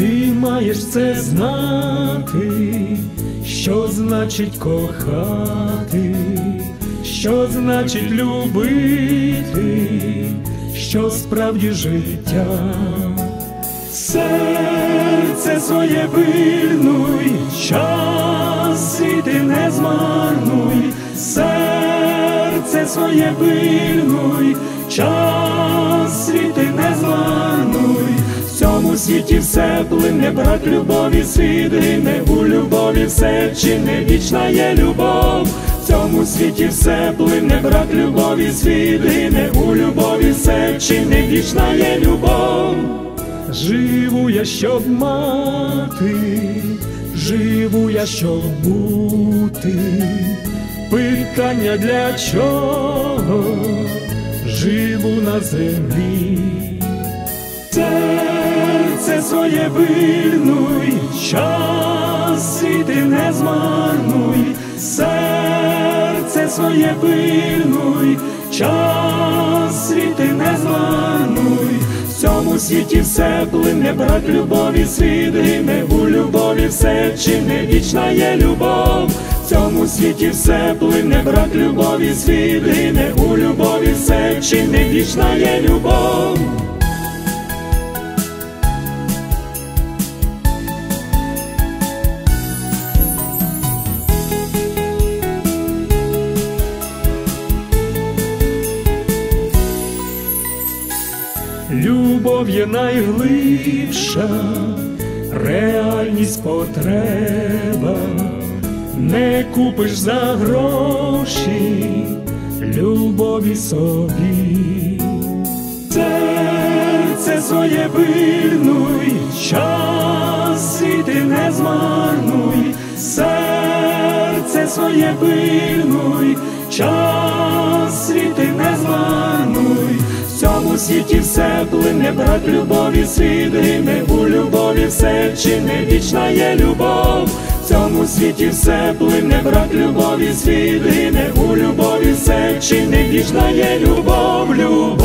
Ти маєш це знати, що значить кохати, що значить любити, що справді життя. Серце своє вильнуй, час і ти не змарнуй, серце своє вильнуй, час світі все плине, брак любові, світ гине, у любові все чинне, вічна є любов, в цьому світі все плине, брак любові, світ гине, у любові все чинне, вічна є любов. Живу я, щоб мати, живу я, щоб бути, питання для чого? Живу на землі, серце своє вильнуй, час і ти не змарнуй, серце своє вильнуй, час і ти не змарнуй. В цьому світі все плине, брак любові, світ гине, у любові все чинне, вічна є любов. В цьому світі все плине, брак любові, світ гине, у любові все чинне, вічна є любов. Любов є найглибша, реальність потреба, не купиш за гроші любові собі, серце своє вильнуй, час і ти не змарнуй, серце своє вильнуй, час світі все плине, брак любові, світ у любові все чине, вічна є любов. В цьому світі все плине, брак любові, світ гине, у любові все чине, вічна є любов, любов.